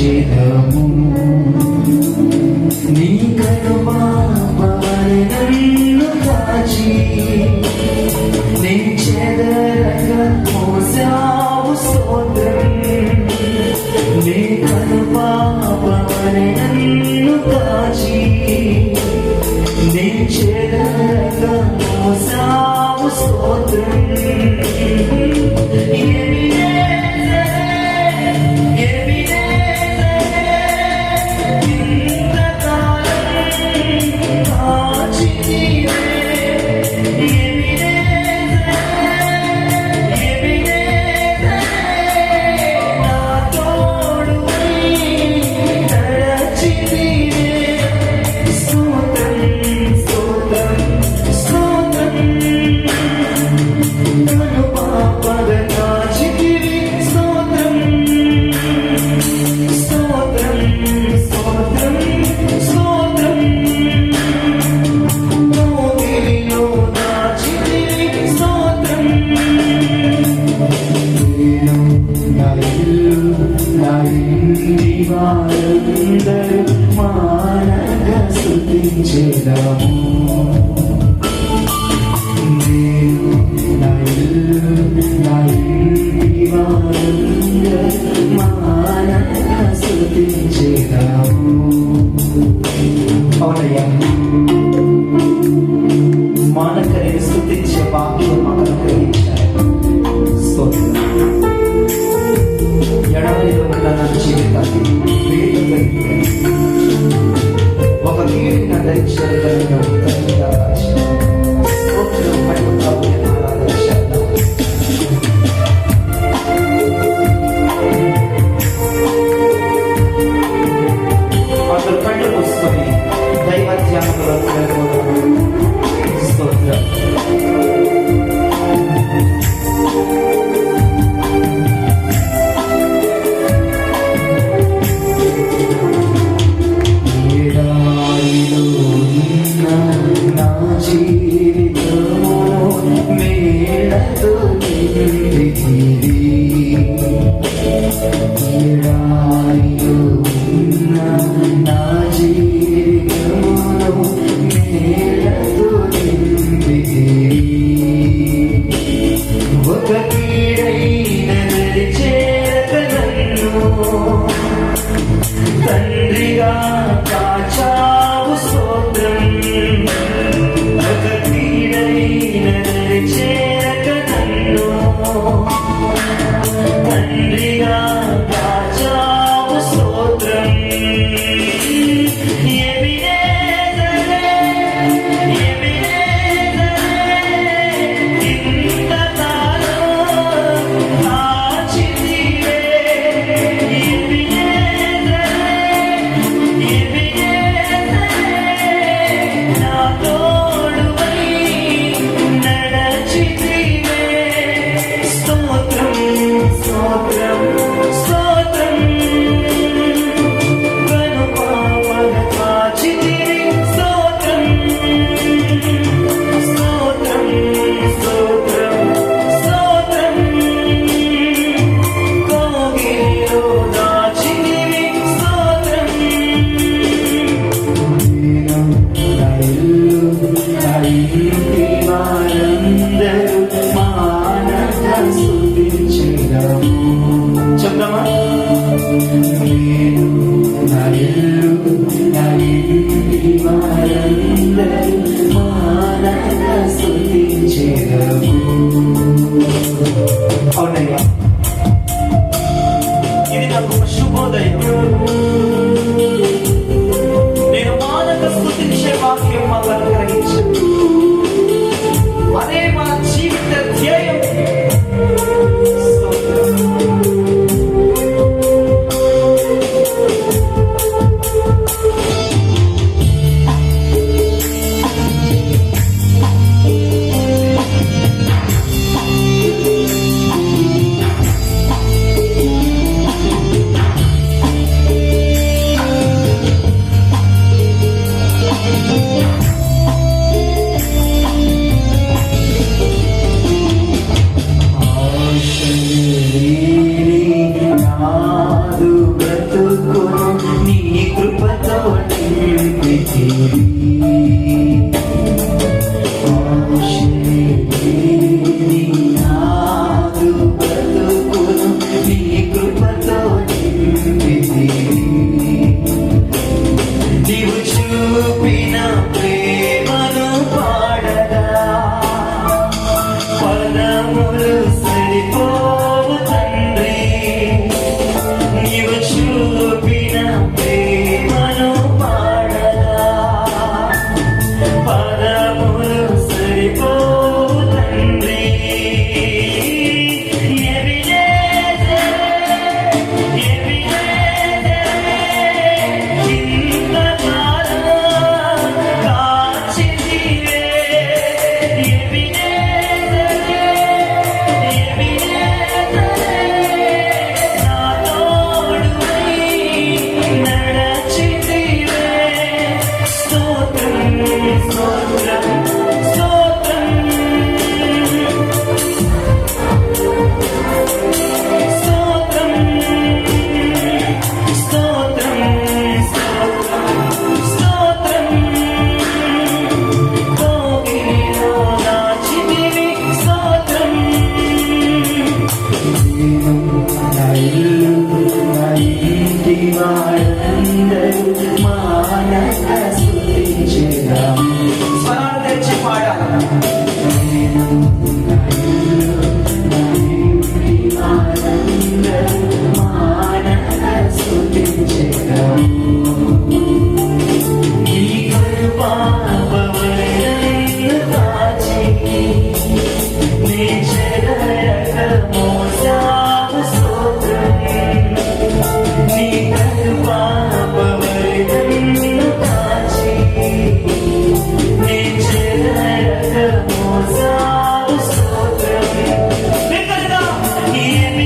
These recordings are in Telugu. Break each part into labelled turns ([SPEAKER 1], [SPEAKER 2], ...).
[SPEAKER 1] ఔషధము నీ కరుమా నన్ను కాచి నీ చెదరక మోసావు స్తోత్రం నీ కరుమా నన్ను కాచి నీ చెదరక మోసావు అవునయ్యా మానకరిని స్థుతించే భాగ్యం మాకు కలిగించారు ఎడవలిలో ఉన్న నా జీవితాన్ని వేడుక ఒక నీటిని ధరించగలిగిన తండ్రిగా చెప్దామా? Música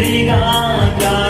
[SPEAKER 1] तेरी गाता